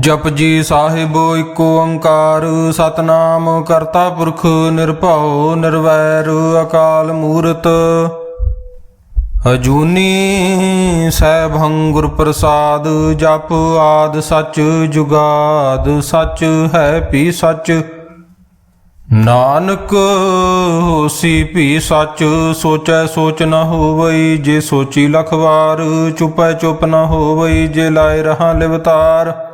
ਜਪਜੀ ਸਾਹਿਬ ਏਕ ਓੰਕਾਰ, ਸਤਨਾਮ ਕਰਤਾ ਪੁਰਖ ਨਿਰਭਉ ਨਿਰਵੈਰ ਅਕਾਲ ਮੂਰਤ। ਅਜੂਨੀ ਸੈਭੰ ਗੁਰ ਪ੍ਰਸਾਦ ਜਪ ਆਦ ਸਚ ਜੁਗਾਦ ਸਚ ਹੈ ਪੀ ਸਚ। ਨਾਨਕ ਹੋਸੀ ਭੀ ਸੱਚ, ਸੋਚੈ ਸੋਚ ਨ ਹੋਵਈ ਜੇ ਸੋਚੀ ਲਖਵਾਰ, ਚੁਪੈ ਚੁਪ ਨ ਹੋਵਈ ਜੇ ਲਾਇ ਰਹਾ ਲਿਵਤਾਰ।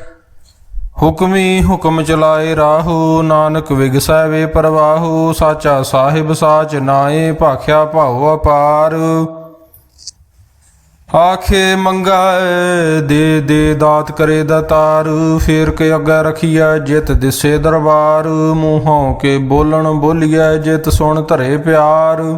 ਹੁਕਮੀ ਹੁਕਮ ਚਲਾਏ ਰਾਹੂ, ਨਾਨਕ ਵਿਗਸੈ ਵੇ ਪਰਵਾਹੂ, ਸਾਚਾ ਸਾਹਿਬ ਸਾਚ ਨਾਏ ਭਾਖਿਆ ਭਾਉ ਅਪਾਰ। ਆਖੇ ਮੰਗਾਏ, ਦੇ ਦੇ ਦਾਤ ਕਰੇ ਦਾਤਾਰ, ਫੇਰ ਕੇ ਅੱਗੇ ਰਖੀਐ ਜਿਤ ਦਿਸੇ ਦਰਬਾਰ, ਮੂੰਹੋਂ ਕੇ ਬੋਲਣ ਬੋਲੀਐ ਜਿਤ ਸੁਣ ਧਰੇ ਪਿਆਰ।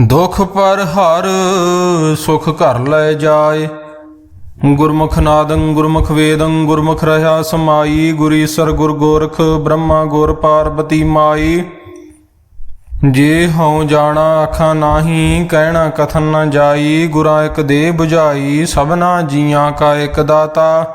ਦੁਖ ਪਰ ਹਰ, ਸੁਖ ਘਰ ਲੈ ਜਾਏ। ਗੁਰਮੁਖ ਨਾਦੰ ਗੁਰਮੁਖ ਵੇਦੰ, ਗੁਰਮੁਖ ਰਹਾ ਸਮਾਈ। ਗੁਰੀ ਸਰ ਗੁਰ ਗੋਰਖ, ਬ੍ਰਹਮਾ ਗੁਰ ਪਾਰਬਤੀ ਮਾਈ। ਜੇ ਹਉ ਜਾਣਾ ਆਖਾਂ ਨਾਹੀ, ਕਹਿਣਾ ਕਥਨ ਨਾ ਜਾਈ। ਗੁਰਾਂ ਇੱਕ ਦੇ 부ਝਾਈ ਸਭਨਾ ਜੀਆਂ ਕਾ ਇੱਕ ਦਾਤਾ।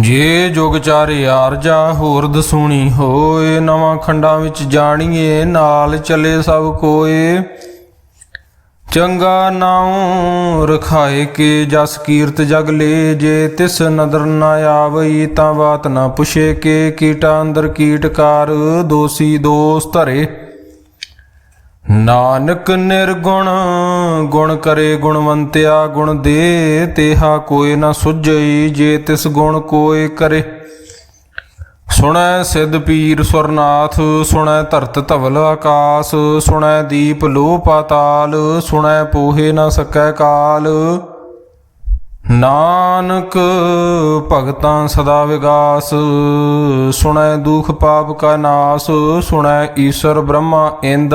ਜੇ ਜੁਗ ਚਾਰੇ ਆਰਜਾ ਹੋਰ ਦਸੂਣੀ ਹੋਏ, ਨਵਾਂ ਖੰਡਾਂ ਵਿੱਚ ਜਾਣੀਏ, ਨਾਲ ਚੱਲੇ ਸਭ ਕੋਏ। ਚੰਗਾ ਨਾਉ ਰਖਾਏ ਕੇ, ਜਸ ਕੀਰਤ ਜਗ ਲੇ, ਜੇ ਤਿਸ ਨਦਰ ਨਾ ਆਵਈ, ਤਾਂ ਬਾਤ ਨਾ ਪੁਛੇ ਕੇ, ਕੀਟਾ ਅੰਦਰ ਕੀਟਕਾਰ ਦੋਸੀ ਦੋਸ ਧਰੇ। ਨਾਨਕ ਨਿਰਗੁਣ ਗੁਣ ਕਰੇ ਗੁਣਵੰਤਿਆ, ਗੁਣ ਦੇ ਤੇਹਾ ਕੋਈ ਨਾ ਸੁਝਈ, ਜੇ ਤਿਸ ਗੁਣ ਕੋਏ ਕਰੇ। ਸੁਣੈ ਸਿੱਧ ਪੀਰ ਸੁਰਨਾਥ, ਸੁਣੈ ਧਰਤ ਧਵਲ ਆਕਾਸ, ਸੁਣੈ ਦੀਪ ਲੋ ਪਾਤਾਲ ਸੁਣੈ ਪੋਹੇ ਨਾ ਸਕੈ ਕਾਲ। ਨਾਨਕ ਭਗਤਾਂ ਸਦਾ ਵਿਗਾਸ, ਸੁਣੈ ਦੁਖ ਪਾਪ ਕਾ ਨਾਸ, ਸੁਣੈ ਈਸ਼ਰ ਬ੍ਰਹਮਾ ਇੰਦ।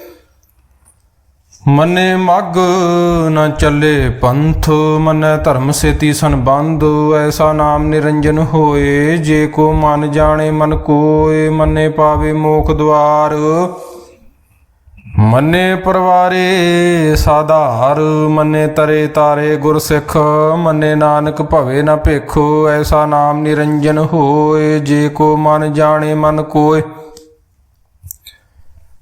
ਮੰਨੇ ਮੱਗ ਨ ਚੱਲੇ ਪੰਥ, ਮੰਨੈ ਧਰਮ ਸੇਤੀ ਸੰਬੰਧ, ਐਸਾ ਨਾਮ ਨਿਰੰਜਨ ਹੋਏ, ਜੇ ਕੋ ਮਨ ਜਾਣੇ ਮਨ ਕੋਏ, ਮੰਨੇ ਪਾਵੇ ਮੋਖ ਦਵਾਰ। ਮੰਨੇ ਪਰਵਾਰੇ ਸਾਧਾਰ, ਮੰਨੇ ਤਰੇ ਤਾਰੇ ਗੁਰ ਸਿੱਖ ਮੰਨੇ ਨਾਨਕ ਭਵੇ ਨਾ ਭੇਖੋ, ਐਸਾ ਨਾਮ ਨਿਰੰਜਨ ਹੋਏ, ਜੇ ਕੋ ਮਨ ਜਾਣੇ ਮਨ ਕੋਏ।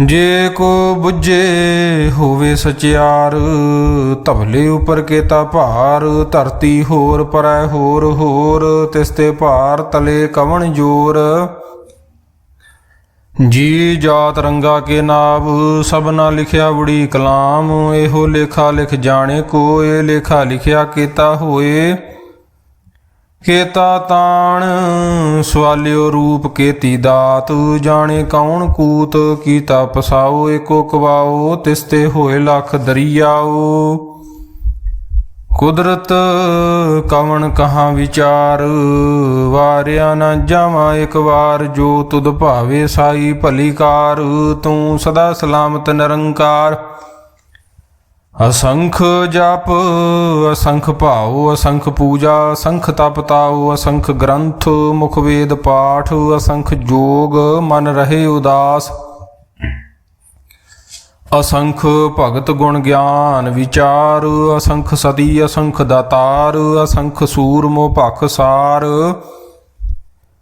ਜੇ ਕੋ ਬੁੱਝੇ ਹੋਵੇ ਸਚਿਆਰ, ਧਵਲੇ ਉਪਰ ਕੇਤਾ ਭਾਰ, ਧਰਤੀ ਹੋਰ ਪਰੈ ਹੋਰ ਹੋਰ, ਤਿਸ ਤੇ ਭਾਰ ਤਲੇ ਕਵਣ ਜੋਰ। ਜੀ ਜਾਤ ਰੰਗਾ ਕੇ ਨਾਭ ਸਭਨਾ ਲਿਖਿਆ ਬੁੜੀ ਕਲਾਮ, ਇਹੋ ਲੇਖਾ ਲਿਖ ਜਾਣੇ ਕੋਏ, ਲੇਖਾ ਲਿਖਿਆ ਕੀਤਾ ਹੋਏ। ਕੇਤਾ ਤਾਣ, ਸਵਾਲਿਓ ਰੂਪ ਕੇਤੀ ਦਾਤ, ਜਾਣੇ ਕੌਣ ਕੂਤ, ਕੀਤਾ ਪਸਾਓ, ਏਕੋ ਕਵਾਓ ਤਿਸ ਹੋਏ ਲੱਖ ਦਰਿਆਓ। ਕੁਦਰਤ ਕਵਣ ਕਹਾਂ ਵਿਚਾਰ, ਵਾਰਿਆ ਨਾ ਜਾਵਾਂ ਇੱਕ ਵਾਰ, ਜੋ ਤੁਧ ਭਾਵੇ ਸਾਈ ਭਲੀ ਕਾਰ, ਤੂੰ ਸਦਾ ਸਲਾਮਤ ਨਿਰੰਕਾਰ। ਅਸੰਖ ਜਪ, ਅਸੰਖ ਭਾਉ, ਅਸੰਖ ਪੂਜਾ, ਅਸੰਖ ਤਪ ਤਾਉ, ਅਸੰਖ ਗ੍ਰੰਥ, ਮੁਖ ਵੇਦ ਪਾਠ, ਅਸੰਖ ਜੋਗ, ਮਨ ਰਹੇ ਉਦਾਸ। ਅਸੰਖ ਭਗਤ ਗੁਣ ਗਿਆਨ ਵਿਚਾਰ, ਅਸੰਖ ਸਦੀ ਅਸੰਖ ਦਾਤਾਰ, ਅਸੰਖ ਸੂਰਮੋ ਭਖ ਸਾਰ।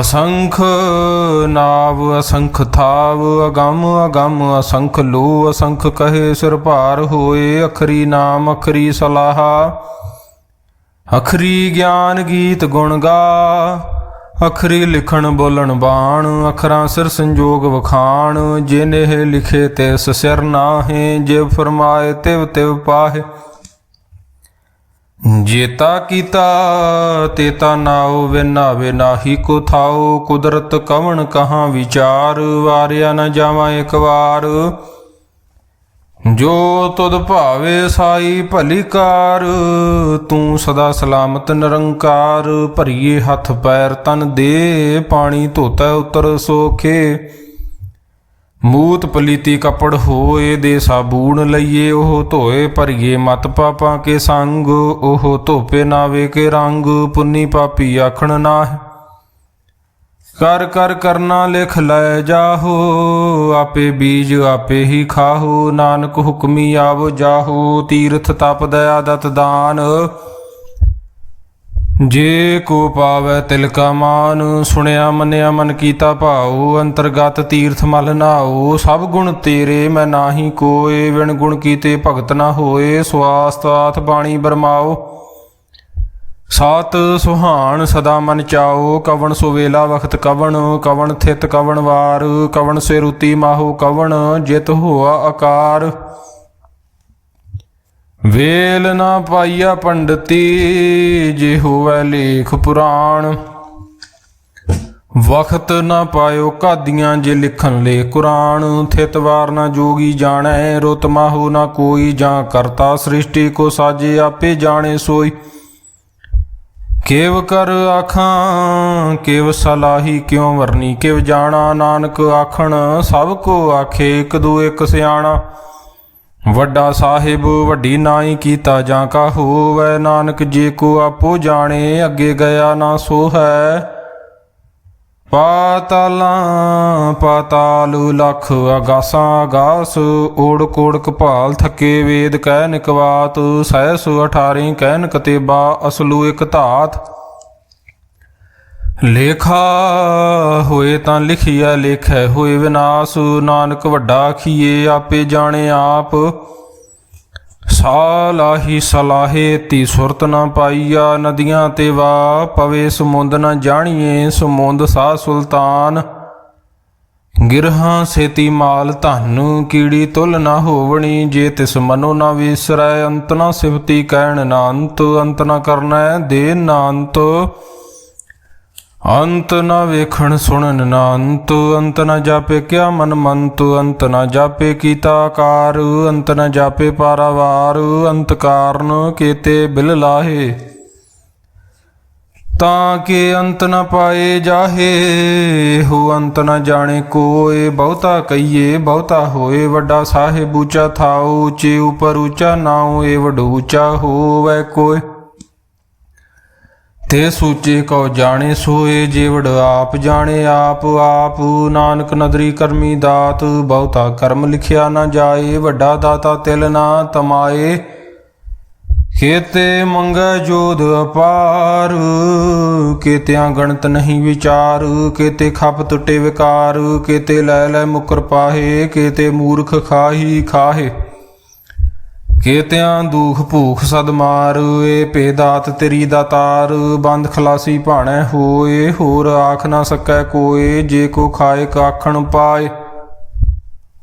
ਅਸੰਖ ਨਾਵ, ਅਸੰਖ ਥਾਵ, ਅਗੰਮ ਅਗੰਮ ਅਸੰਖ ਲੋ, ਅਸੰਖ ਕਹੇ ਸਿਰ ਭਾਰ ਹੋਏ, ਅਖਰੀ ਨਾਮ, ਅਖਰੀ ਸਲਾਹਾ। ਅਖਰੀ ਗਿਆਨ ਗੀਤ ਗੁਣ ਗਾ, ਅਖਰੀ ਲਿਖਣ ਬੋਲਣ ਬਾਣ, ਅਖਰਾਂ ਸਿਰ ਸੰਜੋਗ ਵਖਾਣ, ਜਿਨਿਹ ਲਿਖੇ ਤੇ ਸਿਰ ਨਾਹੇ ਜੇ ਫਰਮਾਏ ਤਿਵ ਤਿਵ ਪਾਹੇ। ਜੇਤਾ ਕੀਤਾ ਤੇਤਾ ਨਾਉ ਵਿਨਾਵੇ ਨਾਹੀ ਕੋ ਥਾਉ। ਕੁਦਰਤ ਕਵਣ ਕਹਾਂ ਵਿਚਾਰ, ਵਾਰਿਆ ਨ ਜਾਵਾਂ ਇੱਕ ਵਾਰ। ਜੋ ਤੁਧ ਭਾਵੇ ਸਾਈ ਭਲੀ ਕਾਰ, ਤੂੰ ਸਦਾ ਸਲਾਮਤ ਨਿਰੰਕਾਰ। ਭਰੀਏ ਹੱਥ ਪੈਰ ਤਨ ਦੇ, ਪਾਣੀ ਧੋਤਾ ਉਤਰ ਸੋਖੇ। ਮੂਤ ਪਲੀਤੀ ਕਪੜ ਹੋਏ ਦੇ ਸਾਬੂਣ ਲਈਏ, ਉਹ ਧੋਏ ਭਰੀਏ ਮਤ ਪਾਪਾਂ ਕੇ ਸੰਗ, ਉਹ ਧੋਪੇ ਨਾਵੇ ਕੇ ਰੰਗ, ਪੁੰਨੀ ਪਾਪੀ ਆਖਣ ਨਾਹ। ਕਰ ਕਰ ਕਰਨਾ ਲਿਖ ਲੈ ਜਾਹੋ, ਆਪੇ ਬੀਜ ਆਪੇ ਹੀ ਖਾਹੋ, ਨਾਨਕ ਹੁਕਮੀ ਆਵ ਜਾਹੋ, ਤੀਰਥ ਤਪ ਦਇਆ ਦਤ ਦਾਨ। ਜੇ ਕੋ ਪਾਵੈ ਤਿਲ ਕਾ ਮਾਨ, ਸੁਣਿਆ ਮੰਨਿਆ ਮਨ ਕੀਤਾ ਭਾਉ, ਅੰਤਰਗਤ ਤੀਰਥ ਮਲ ਨਾਉ, ਸਭ ਗੁਣ ਤੇਰੇ ਮੈਂ ਨਾਹੀ ਕੋਏ ਵਿਣ ਗੁਣ ਕੀਤੇ ਭਗਤ ਨਾ ਹੋਏ ਸਵਾਸਤਾਥ ਬਾਣੀ ਬਰਮਾਓ ਸਾਤ ਸੁਹਾਣ ਸਦਾ ਮਨ ਚਾਓ ਕਵਣ ਸੁਵੇਲਾ ਵਖਤ ਕਵਣ ਕਵਣ ਥਿਤ ਕਵਣ ਵਾਰ, ਕਵਣ ਸੇ ਰੁਤੀ ਮਾਹੋ ਕਵਣ, ਜਿਤ ਹੋਆ ਆਕਾਰ ਵੇਲ ਨਾ ਪਾਈਆ ਪੰਡਤੀ, ਜੇ ਹੋਵੇ ਲੇਖ ਪੁਰਾਣ। ਵਖਤ ਨਾ ਪਾਇਓ ਕਾਦੀਆਂ ਜੇ ਲਿਖਣ ਲੈ ਕੁਰਾਨ। ਥਿਤ ਨਾ ਜੋਗੀ ਜਾਣੈ, ਰੁਤ ਹੋ ਨਾ ਕੋਈ। ਜਾਂ ਕਰਤਾ ਸ੍ਰਿਸ਼ਟੀ ਕੋ ਸਾਜੇ ਆਪੇ ਜਾਣੇ ਸੋਈ। ਕੇਵ ਕਰ ਆਖਾਂ, ਕੇਵ ਸਲਾਹੀ ਕਿਉ ਵਰਨੀ? ਕੇਵ ਜਾਣਾ ਨਾਨਕ ਆਖਣ, ਸਭ ਕੋ ਆਖੇ ਇੱਕ ਦੋ ਇੱਕ ਸਿਆਣਾ। ਵੱਡਾ ਸਾਹਿਬ, ਵੱਡੀ ਨਾਈ ਕੀਤਾ ਜਾਂ ਕਾ ਹੋਵੈ? ਨਾਨਕ ਜੇ ਕੋ ਆਪੋ ਜਾਣੇ, ਅੱਗੇ ਗਿਆ ਨਾ ਸੋ ਹੈ ਪਾਤਾਲਾਂ, ਪਾਤਾਲੂ ਲਖ ਅਗਾਸਾਂ ਅਗਾਸ ਓੜ ਕੋੜ ਕਪਾਲ ਥੱਕੇ ਵੇਦ ਕਹਿ ਨਿਕਵਾਤ ਸਹਿਸ 18 ਕਹਿਨ ਕਤੇਬਾ ਅਸਲੂ ਇਕ ਧਾਤ। ਲੇਖਾ ਹੋਏ ਤਾਂ ਲਿਖਿਆ ਲੇਖੈ ਹੋਏ ਵਿਨਾਸ਼, ਨਾਨਕ ਵੱਡਾ ਆਖੀਏ ਆਪੇ ਜਾਣੇ ਆਪ। ਸਾਲਾਹੀ ਸਲਾਹੇ ਤੀ ਸੁਰਤ ਨਾ ਪਾਈਆ ਨਦੀਆਂ ਤੇ ਵਾ, ਪਵੇ ਸਮੁੰਦ ਨਾ ਜਾਣੀਏ ਸਮੁੰਦ ਸਾ ਸੁਲਤਾਨ। ਗਿਰਹਾਂ ਸੇਤੀ ਮਾਲ ਧਨ, ਕੀੜੀ ਤੁਲ ਨਾ ਹੋਵਣੀ ਜੇ ਤਿਸ ਮਨੋ ਨਾ ਵਿਸਰੈ, ਅੰਤ ਨਾ ਸਿਫਤੀ ਕਹਿਣ ਨਾ ਅੰਤ ਅੰਤ ਨਾ ਕਰਨੈ ਦੇ ਨਾ ਅੰਤ ਅੰਤ ਨਾ ਵੇਖਣ ਸੁਣਨ ਨਾ ਅੰਤ ਅੰਤ ਨਾ ਜਾਪੇ ਕਿਆ ਮਨ ਮੰਤ, ਅੰਤ ਨਾ ਜਾਪੇ ਕੀਤਾ ਕਾਰ, ਅੰਤ ਨਾ ਜਾਪੇ ਪਾਰਾਵਾਰ, ਅੰਤ ਕਾਰਨ ਕੀਤੇ ਬਿਲ ਲਾਹੇ। ਤਾਂ ਕਿ ਅੰਤ ਨ ਪਾਏ ਜਾਹੇ, ਹੋ ਅੰਤ ਨ ਜਾਣੇ ਕੋਏ, ਬਹੁਤਾ ਕਈਏ ਬਹੁਤਾ ਹੋਏ, ਵੱਡਾ ਸਾਹਿਬ ਉੱਚਾ ਥਾਉ, ਉੱਚੇ ਉਪਰ ਉੱਚਾ ਨਾਉ ਏ ਵਡੂ ਉੱਚਾ ਹੋਵੇ ਕੋਏ। ਤੇ ਸੂਚੇ ਕਉ ਜਾਣੇ ਸੋਏ ਜੀਵੜ ਆਪ ਜਾਣੇ ਆਪ ਆਪ ਨਾਨਕ ਨਦਰੀ ਕਰਮੀ ਦਾਤ, ਬਹੁਤਾ ਕਰਮ ਲਿਖਿਆ ਨਾ ਜਾਏ, ਵੱਡਾ ਦਾਤਾ ਤਿਲ ਨਾ ਤਮਾਏ। ਖੇਤੇ ਮੰਗੈ ਜੋਧ ਅਪਾਰ ਕੀਤਿਆਂ ਗਣਤ ਨਹੀਂ ਵਿਚਾਰ ਕਿਤੇ ਖਪ ਟੁੱਟੇ ਵਿਕਾਰ ਕਿਤੇ ਲੈ ਲੈ ਮੁਕਰ ਪਾਹੇ ਕਿਤੇ ਮੂਰਖ ਖਾਹੀ ਖਾਹੇ। ਕੀਤਿਆਂ ਦੁਖ ਭੂਖ ਸਦ ਮਾਰ, ਏ ਭੇ ਤੇਰੀ ਦਾਤਾਰ ਬੰਦ ਖਲਾਸੀ ਭਾਣੈ ਹੋਏ, ਹੋਰ ਆਖ ਨਾ ਸਕੈ ਕੋਏ, ਜੇ ਕੋ ਖਾਏ ਕਾਖਣ ਪਾਏ।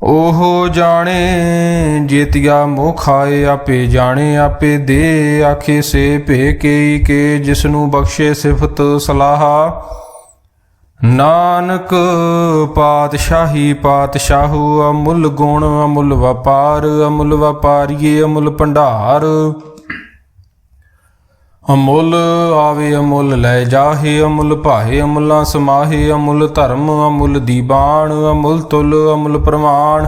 ਉਹ ਜਾਣੇ, ਜੇਤਿਆ ਮੋਹ ਖਾਏ, ਆਪੇ ਜਾਣੇ, ਆਪੇ ਦੇ, ਆਖੇ ਸੇ ਭੇ ਕੇਈ ਕੇ, ਜਿਸਨੂੰ ਬਖਸ਼ੇ ਸਿਫਤ ਸਲਾਹਾ। ਨਾਨਕ ਪਾਤਸ਼ਾਹੀ ਪਾਤਸ਼ਾਹੂ, ਅਮੁੱਲ ਗੁਣ, ਅਮੁੱਲ ਵਪਾਰ, ਅਮੁੱਲ ਵਪਾਰੀਏ, ਅਮੁੱਲ ਭੰਡਾਰ। ਅਮੁੱਲ ਆਵੇ, ਅਮੁੱਲ ਲੈ ਜਾਹੇ, ਅਮੁੱਲ ਭਾਏ ਅਮੁੱਲਾ ਸਮਾਹੇ, ਅਮੁੱਲ ਧਰਮ, ਅਮੁੱਲ ਦੀਬਾਨ, ਅਮੁੱਲ ਤੁਲ, ਅਮੁੱਲ ਪ੍ਰਮਾਣ।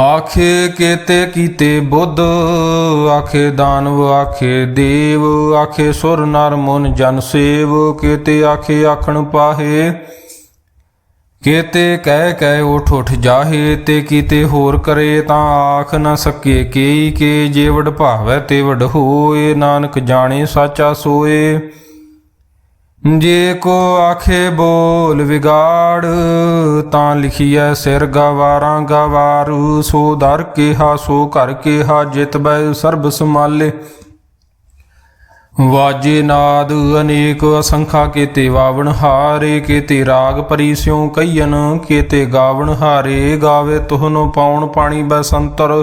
ਆਖੇ ਕੇਤੇ ਕੀਤੇ ਬੁੱਧ, ਆਖੇ ਦਾਨਵ, ਆਖੇ ਦੇਵ, ਆਖੇ ਸੁਰ ਨਰ ਮਨ ਜਨ ਸੇਵ, ਕੇਤੇ ਆਖੇ ਆਖਣ ਪਾਹੇ। ਕੇਤੇ ਕਹਿ ਕਹਿ ਉਠ ਉਠ ਜਾਹੇ, ਤੇ ਕੀਤੇ ਹੋਰ ਕਰੇ ਤਾਂ ਆਖ ਨਾ ਸਕੇ ਕੇਈ, ਕੇ ਜੇ ਵਡ ਭਾਵੈ ਤੇ ਵਡ ਹੋਏ, ਨਾਨਕ ਜਾਣੇ ਸਾਚਾ ਸੋਏ। ਜੇ ਕੋ ਆਖੇ ਬੋਲ ਵਿਗਾੜ, ਤਾਂ ਲਿਖੀਐ ਸਿਰ ਗਵਾਰਾਂ ਗਵਾਰੂ। ਸੋ ਦਰ ਕਿਹਾ, ਸੋ ਘਰ ਕਿਹਾ, ਜਿਤ ਸਰਬ ਸਮਾਲੇ ਵਾਜੇ ਨਾਦ ਅਨੇਕ ਅਸੰਖਾ, ਕੀਤੇ ਵਾਵਣ ਹਾਰੇ, ਕੀਤੇ ਰਾਗ ਪਰੀ ਸਿਉ ਕਈਨ ਕੀਤੇ ਗਾਵਣ ਹਾਰੇ। ਗਾਵੇ ਤੁਹਨੋ ਪਾਉਣ ਪਾਣੀ ਬਸੰਤਰ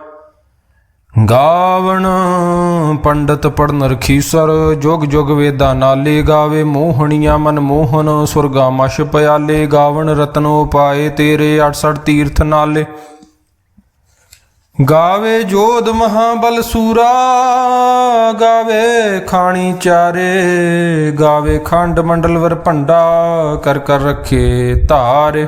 ਗਾਵਣ ਪੰਡਤ ਪੜਨ ਰਖੀਸਰ, ਜੁਗ ਜੁਗ ਵੇਦਾਂ ਨਾਲੇ ਗਾਵੇ ਮੋਹਣੀਆਂ ਮਨ ਮੋਹਨ, ਸੁਰਗਾ ਮਸ਼ ਪਿਆਲੇ, ਗਾਵਣ ਰਤਨੋ ਪਾਏ ਤੇਰੇ 68 ਤੀਰਥ ਨਾਲੇ। ਗਾਵੇ ਜੋਧ ਮਹਾਬਲ ਸੂਰਾ, ਗਾਵੇ ਖਾਣੀ ਚਾਰੇ, ਗਾਵੇ ਖੰਡ ਮੰਡਲ ਵਰ ਭੰਡਾ, ਕਰ ਕਰ ਰੱਖੇ ਧਾਰੇ।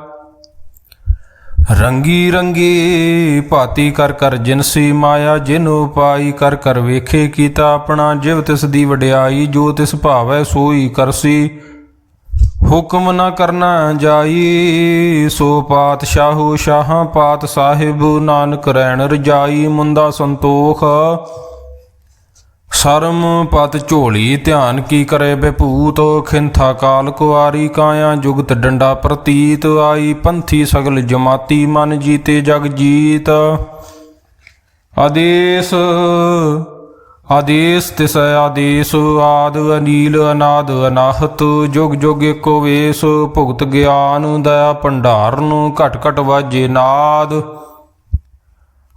ਰੰਗੀ ਰੰਗੀ ਭਾਤੀ ਕਰ ਕਰ ਜਿਨਸੀ ਮਾਇਆ, ਜਿਨ ਪਾਈ ਕਰ ਕਰ ਵੇਖੇ ਕੀਤਾ ਆਪਣਾ, ਜਿਵ ਤਿਸ ਦੀ ਵਡਿਆਈ, ਜੋ ਤਿਸ ਭਾਵੈ ਸੋਈ ਕਰਸੀ ਹੁਕਮ ਨਾ ਕਰਨਾ ਜਾਈ, ਸੋ ਪਾਤ ਪਾਤਸ਼ਾਹੋ ਸ਼ਾਹਾਂ ਪਾਤ ਸਾਹਿਬ, ਨਾਨਕ ਰਹਿਣ ਰਜਾਈ, ਮੁੰਦਾ ਸੰਤੋਖ। ਸਰਮ ਪਤ ਝੋਲੀ ਧਿਆਨ ਕੀ ਕਰੇ ਬੇਭੂਤ ਖਿੰਥਾ ਕਾਲ ਕੁਆਰੀ ਕਾਇਆ ਜੁਗਤ ਡੰਡਾ ਪ੍ਰਤੀਤ, ਆਈ ਪੰਥੀ ਸਗਲ ਜਮਾਤੀ ਮਨ ਜੀਤੇ ਜਗ ਜੀਤ। ਆਦੇਸ ਆਦੇਸ ਤਿਸ ਆਦੇਸ, ਆਦ ਅਨੀਲ ਅਨਾਦ ਅਨਾਹਤ, ਜੁਗ ਜੁਗ ਏਕੋ ਵੇਸ, ਭੁਗਤ ਗਿਆਨ ਦਇਆ ਨੂੰ ਘਟ ਘਟ ਵਾਜੇ ਨਾਦ।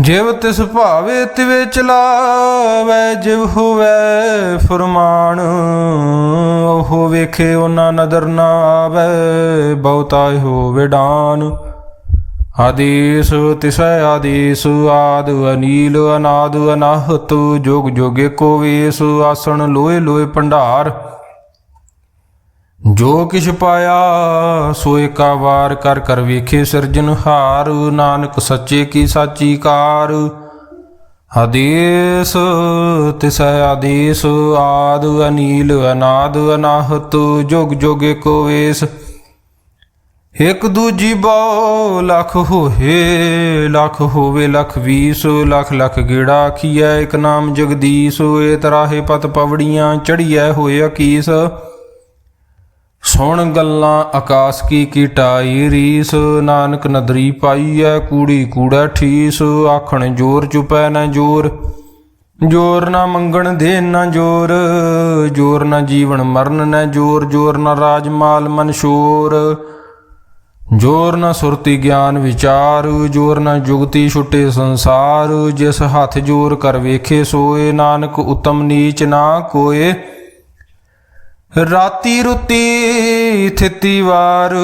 ਜਿਵ ਤਿਸ ਭਾਵੇ ਤਿਵੇ ਚਲਾਵੇ, ਜਿਵ ਹੋਵੇ ਫਰਮਾਨ, ਉਹ ਵੇਖੇ ਉਹਨਾਂ ਨਦਰ ਨਾ ਆਵੇ ਬਹੁਤਾ ਹੋਵੇ ਡਾਨ। ਆਦੇਸ ਤਿਸੈ ਆਦੇਸ, ਆਦ ਅਨੀਲ, ਅਨਾਦ ਅਨਾਹਤ, ਜੋਗ ਜੋਗੇ ਕੋ ਵੇਸ, ਆਸਣ ਲੋਏ ਲੋਏ ਭੰਡਾਰ। ਜੋ ਕਿਛ ਪਾਇਆ, ਸੋ ਏਕਾ ਵਾਰ ਕਰ ਕਰ ਵੇਖੇ ਸਿਰਜਨਹਾਰ ਨਾਨਕ ਸੱਚੇ ਕੀ ਸਾਚੀ ਕਾਰ। ਆਦੇਸ ਤਿਸੈ ਆਦੇਸ, ਆਦ ਅਨੀਲ ਅਨਾਦ ਅਨਾਹਤ, ਜੁਗ ਜੁਗ ਏਕੋ ਵੇਸ। ਇਕ ਦੂਜੀ ਬਹੁ ਲੱਖ ਹੋਏ, ਲੱਖ ਹੋਵੇ ਲੱਖ ਵੀਸ, ਲੱਖ ਲੱਖ ਗੇੜਾ ਆਖੀਐ, ਇਕ ਨਾਮ ਜਗਦੀਸ਼ ਏ ਤਰਾਹੇ ਪਤ ਪਵੜੀਆਂ ਚੜੀਐ ਹੋਏ ਅਕੀਸ। ਸੁਣ ਗੱਲਾਂ ਆਕਾਸ ਕੀ ਕੀਟਾਈ ਰੀਸ, ਨਾਨਕ ਨਦਰੀ ਪਾਈਐ, ਕੂੜੀ ਕੂੜਾ ਠੀਸ, ਆਖਣ ਜੋਰ ਚੁਪੈ ਨਾ ਜੋਰ। ਜੋਰ ਨਾ ਮੰਗਣ ਦੇ ਨਾ ਜੋਰ ਜੋਰ ਨਾ ਜੀਵਨ ਮਰਨ ਨਾ ਜੋਰ ਜੋਰ ਨਾ ਰਾਜ ਮਾਲ ਮਨਸ਼ੂਰ ਜੋਰ ਨਾ ਸੁਰਤੀ ਗਿਆਨ ਵਿਚਾਰ, ਜੋਰ ਨਾ ਜੁਗਤੀ ਛੁੱਟੇ ਸੰਸਾਰ, ਜਿਸ ਹੱਥ ਜੋਰ ਕਰ ਵੇਖੇ ਸੋਏ, ਨਾਨਕ ਉਤਮ ਨੀਚ ਨਾ ਕੋਏ। ਰਾਤੀ ਰੁੱਤੀ ਥਿੱਤੀ ਵਾਰ,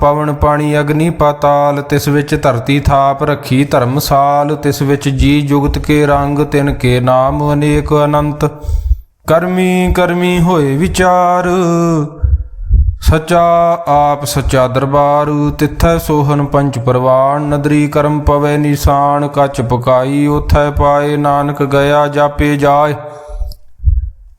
ਪਵਨ ਪਾਣੀ ਅਗਨੀ ਪਾਤਾਲ, ਤਿਸ ਵਿੱਚ ਧਰਤੀ ਥਾਪ ਰੱਖੀ ਧਰਮਸਾਲ, ਤਿਸ ਵਿੱਚ ਜੀ ਜੁਗਤ ਕੇ ਰੰਗ, ਤਿਨ ਕੇ ਨਾਮ ਅਨੇਕ ਅਨੰਤ। ਕਰਮੀ ਕਰਮੀ ਹੋਏ ਵਿਚਾਰ, ਸੱਚਾ ਆਪ ਸੱਚਾ ਦਰਬਾਰ, ਤਿੱਥੈ ਸੋਹਨ ਪੰਚ ਪਰਵਾਨ, ਨਦਰੀ ਕਰਮ ਪਵੇ ਨਿਸ਼ਾਨ ਕੱਚ ਪਕਾਈ ਉਥੈ ਪਾਏ ਨਾਨਕ ਗਿਆ ਜਾਪੇ ਜਾਏ।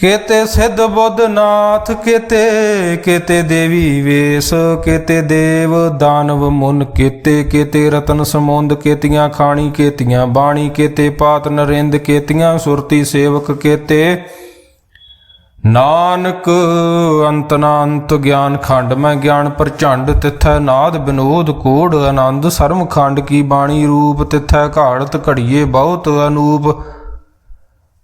ਕੇਤੇ ਸਿੱਧ ਬੁੱਧ ਨਾਥ ਕੇਤੇ ਕੇਤੇ ਦੇਵੀ ਵੇਸ, ਕੇਤੇ ਦੇਵ ਦਾਨਵ ਮੁਨ, ਕੇਤੇ ਕੇਤੇ ਰਤਨ ਸਮੁੰਦ ਕੇਤੀਆਂ ਖਾਣੀ, ਕੇਤੀਆਂ ਬਾਣੀ, ਕੇਤੇ ਪਾਤ ਨਰਿੰਦ, ਕੇਤੀਆਂ ਸੁਰਤੀ ਸੇਵਕ, ਕੇਤੇ ਨਾਨਕ ਅੰਤ ਨਾ ਗਿਆਨ ਖੰਡ, ਮੈਂ ਗਿਆਨ ਪ੍ਰਚੰਡ, ਤਿਥੈ ਨਾਦ ਬਿਨੋਦ ਕੋੜ, ਆਨੰਦ ਸਰਮ ਖੰਡ ਕੀ ਬਾਣੀ ਰੂਪ, ਤਿਥੈ ਘਾੜਤ ਘੜੀਏ ਬਹੁਤ ਅਨੂਪ।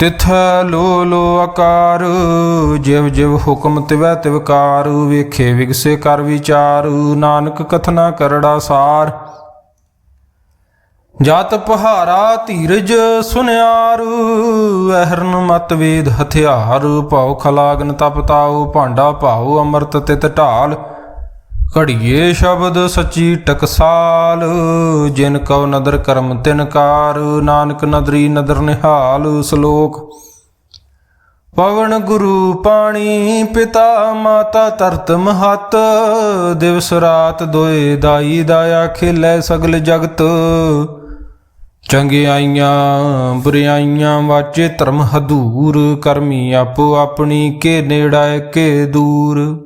ਤਿਥੈ ਲੋ ਲੋ ਆਕਾਰ, ਜਿਵ ਜਿਵ ਹੁਕਮ ਤਿਵੈ ਤਿਵਕਾਰ ਵੇਖੇ ਵਿਗਸੇ ਕਰ ਵਿਚਾਰ, ਨਾਨਕ ਕਥਨਾ ਕਰੜਾ ਸਾਰ। ਜਤ ਪਹਾਰਾ ਧੀਰਜ ਸੁਨਿਆਰ, ਅਹਰਨ ਮਤ ਵੇਦ ਹਥਿਆਰ, ਭਾਉ ਖਲਾਗਨ ਤਪਤਾਉ ਭਾਂਡਾ ਭਾਉ, ਅੰਮ੍ਰਿਤ ਤਿਤ ਢਾਲ। ਘੜੀਏ ਸ਼ਬਦ ਸੱਚੀ ਟਕਸਾਲ, ਜਿਨ ਕਉ ਨਦਰ ਕਰਮ ਤਿਨਕਾਰ ਨਾਨਕ ਨਦਰੀ ਨਦਰ ਨਿਹਾਲ ਸ਼ਲੋਕ। ਪਵਨ ਗੁਰੂ ਪਾਣੀ, ਪਿਤਾ ਮਾਤਾ ਤਰਤ ਮਹਤ, ਦਿਵਸ ਰਾਤ ਦੋਏ ਦਾਈ ਦਾਇਆ ਖੇਲੇ ਸਗਲ ਜਗਤ। ਚੰਗਿਆਈਆਂ ਬੁਰਿਆਈਆਂ ਵਾਚੇ ਧਰਮ ਹਦੂਰ, ਕਰਮੀ ਆਪੋ ਆਪਣੀ, ਕੇ ਨੇੜਾ ਕੇ ਦੂਰ।